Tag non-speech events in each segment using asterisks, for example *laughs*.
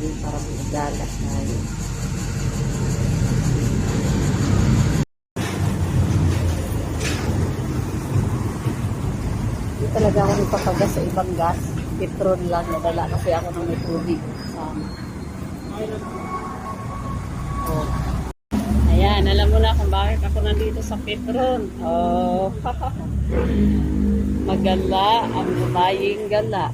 Ayun, para may gala tayo. Hindi talaga ako nagpapagas sa ibang gas. Petrol lang. Nadala kasi ako ng may tubig. Sama. Oh. Ayan, alam mo na kung bakit ako nandito sa Petron. Oh, *laughs* magala ang babaying gala.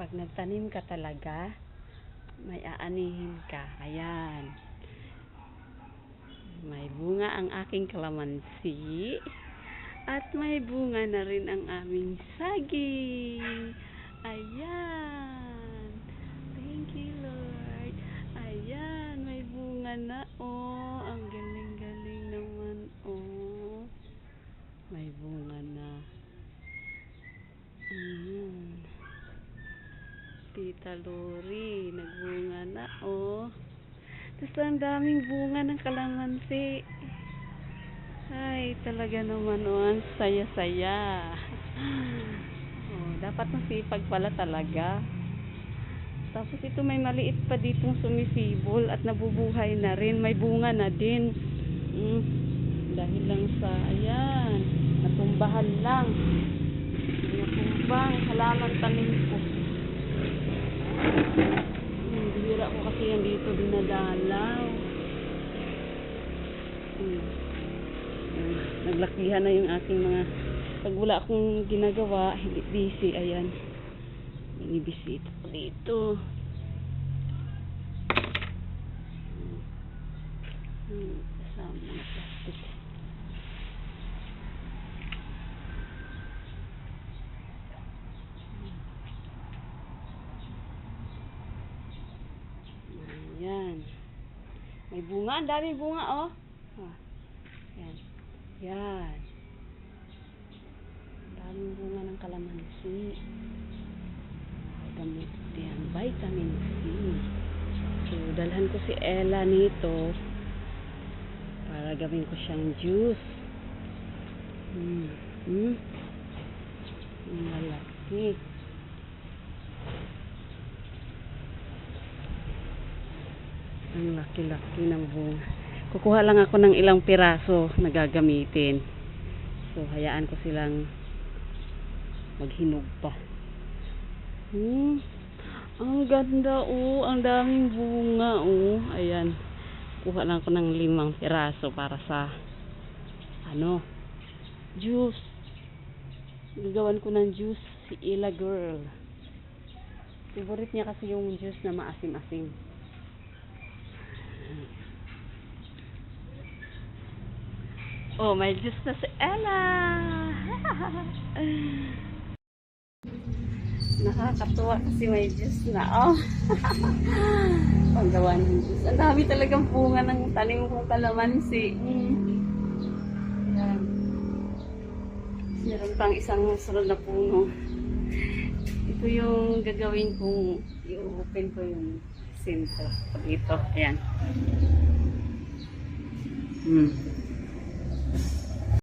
Pag nagtanim ka talaga, may aanihin ka. Ayan. May bunga ang aking kalamansi. At may bunga na rin ang aming saging. Ayan. Thank you, Lord. Ayan, may bunga na. Oh, ang galing-galing naman. Oh, may bunga na. Ayan. Tita Lori, nagbunga na. Oh. Tapos ang daming bunga ng kalamansi. Ay, talaga naman, oh, ang saya-saya. Oh, dapat masipag pala talaga. Tapos ito may maliit pa ditong sumisibol at nabubuhay na rin. May bunga na din. Mm, dahil lang sa, ayan, natumbahan lang. Natumbang, halaman tanim ko. Hmm, ko kasi yan dito dinadalaw. Hmm. Ayan, Naglakihan na yung aking mga pag wala akong ginagawa, hindi busy, ayan. May bisita ko dito. Hmm, kasama ng plastic. Ayan. May bunga. Ang daming bunga, oh. Ah. Yan. Yan. Ang daming bunga ng kalamansi. Gamit yan. Vitamin C. So, dalhan ko si Ella nito para gawin ko siyang juice. Hmm. Hmm. Ang lalaki. Ang laki-laki ng bunga. Kukuha lang ako ng ilang piraso na gagamitin. So, hayaan ko silang maghinog pa. Hmm. Ang ganda oh. Ang daming bunga oh. Ayan. Kuha lang ako ng limang piraso para sa ano juice. Gagawan ko ng juice si Ila Girl. Favorite niya kasi yung juice na maasim-asim. Oh, may juice na si Ella. *laughs* Nakakatuwa kasi may juice na. Oh. *laughs* Paggawa ng juice. Ang dami talagang bunga ng tanim kong kalamansi. Mm. Yan. Meron pang isang sunod na puno. Ito yung gagawin kong i-open ko yung sintro dito. Ayan. Hmm.